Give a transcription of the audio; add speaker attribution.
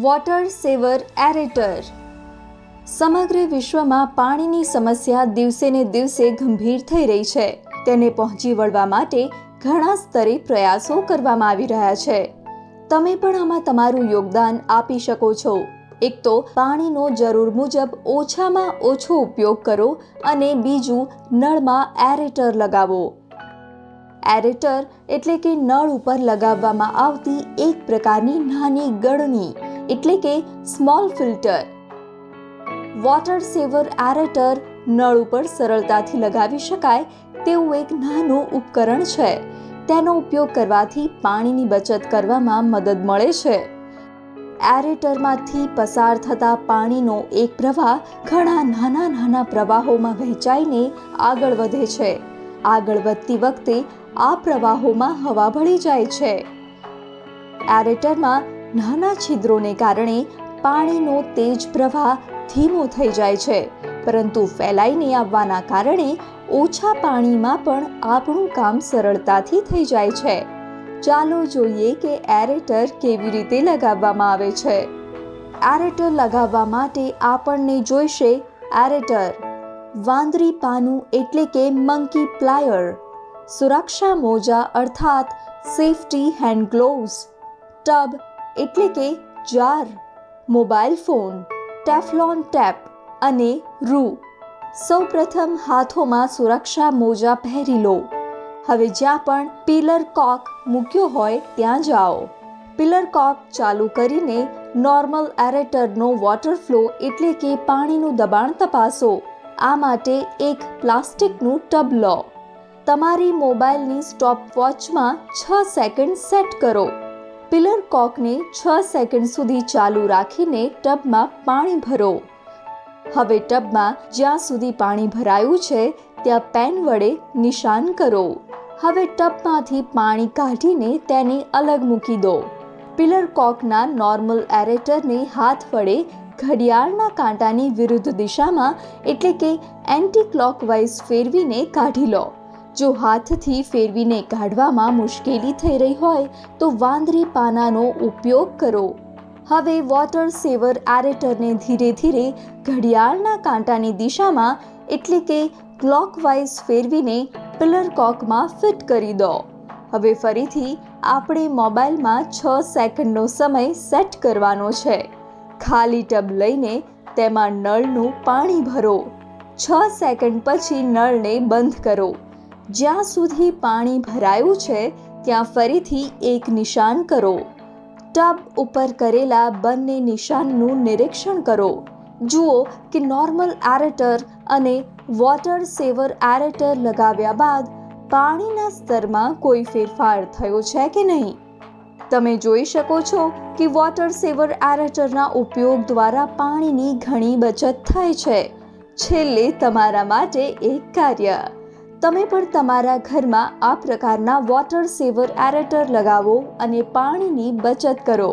Speaker 1: Water saver એરેટર. સમગ્ર વિશ્વમાં પાણીની સમસ્યા દિવસે ને દિવસે ગંભીર થઈ રહી છે. તેને પહોંચી વળવા માટે ઘણા સ્તરે પ્રયાસો કરવામાં આવી રહ્યા છે. તમે પણ આમાં તમારું યોગદાન આપી શકો છો. એક તો પાણીનો જરૂર મુજબ ઓછામાં ઓછો ઉપયોગ કરો અને બીજું નળમાં એરેટર લગાવો. એરેટર એટલે કે નળ ઉપર લગાવવામાં આવતી એક પ્રકારની નાની ગળણી એટલે કે small filter water saver aerator નળ ઉપર સરળતાથી લગાવી શકાય તેવું એક નાનું ઉપકરણ છે. તેનો ઉપયોગ કરવાથી પાણીની બચત કરવામાં મદદ મળે છે. એરેટરમાંથી પસાર થતા પાણીનો એક પ્રવાહ ઘણા નાના નાના પ્રવાહોમાં વહેંચાઈને આગળ વધે છે. આગળ વધતી વખતે આ પ્રવાહોમાં હવા ભળી જાય છે. એરેટરમાં નાના છિદ્રોને કારણે પાણીનો તેજ પ્રવાહ ધીમો થઈ જાય છે. પરંતુ ફેલાઈને આવવાના કારણે ઓછા પાણીમાં પણ આપણું કામ સરળતાથી થઈ જાય છે. ચાલો જોઈએ કે એરેટર કેવી રીતે લગાવવામાં આવે છે. એરેટર લગાવવા માટે આપણને જોઈશે એરેટર, વાંદરી પાનું એટલે કે મંકી પ્લાયર, સુરક્ષા મોજા અર્થાત સેફટી હેન્ડ ગ્લોવ્સ, ટબ એટલે કે jar mobile phone Teflon tape અને રૂ સૌપ્રથમ હાથોમાં સુરક્ષા મોજા પહેરી લો. હવે જ્યાં પણ પિલર કોક મૂક્યો હોય ત્યાં જાઓ. પિલર કોક ચાલુ કરીને નોર્મલ એરેટરનો વોટર ફ્લો એટલે કે પાણીનું દબાણ તપાસો. આ માટે એક પ્લાસ્ટિકનું ટબ લો. તમારી મોબાઈલની સ્ટોપ વોચમાં છ સેકન્ડ સેટ કરો. પિલર કોકને છ સેકન્ડ સુધી ચાલુ રાખીને ટબમાં પાણી ભરો. હવે ટબમાં જ્યાં સુધી પાણી ભરાયું છે, ત્યાં પેન વડે નિશાન કરો. હવે ટબમાંથી પાણી કાઢીને તેને અલગ મૂકી દો. પિલર કોકના નોર્મલ એરેટરને હાથ વડે ઘડિયાળના કાંટાની વિરુદ્ધ દિશામાં એટલે કે એન્ટી ક્લોકવાઇઝ ફેરવીને કાઢી લો. જો હાથથી ફેરવીને કાઢવામાં મુશ્કેલી થઈ રહી હોય, તો વાંદરી પાનાનો ઉપયોગ કરો. હવે વોટર સેવર એરેટરને ધીરે ધીરે ઘડિયાળના કાંટાની દિશામાં, એટલે કે ક્લોકવાઇઝ ફેરવીને પિલર કોકમાં ફિટ કરી દો. હવે ફરીથી આપણે મોબાઈલમાં છ સેકન્ડનો સમય સેટ કરવાનો છે. ખાલી ટબ લઈને તેમાં નળનું પાણી ભરો. છ સેકન્ડ પછી નળને બંધ કરો. જ્યાં સુધી પાણી ભરાયું છે, ત્યાં ફરીથી એક નિશાન કરો. ટબ ઉપર કરેલા બંને નિશાનનું નિરીક્ષણ કરો. જુઓ કે નોર્મલ એરેટર અને વોટર સેવર એરેટર લગાવ્યા બાદ પાણીના સ્તરમાં કોઈ ફેરફાર થયો છે કે નહીં? તમે જોઈ શકો છો કે વોટર સેવર એરેટરના ઉપયોગ દ્વારા પાણીની ઘણી બચત થાય છે. છેલ્લે તમારા માટે એક કાર્ય. તમે પણ તમારા ઘરમાં આ પ્રકારના વોટર સેવર એરેટર લગાવો અને પાણીની બચત કરો.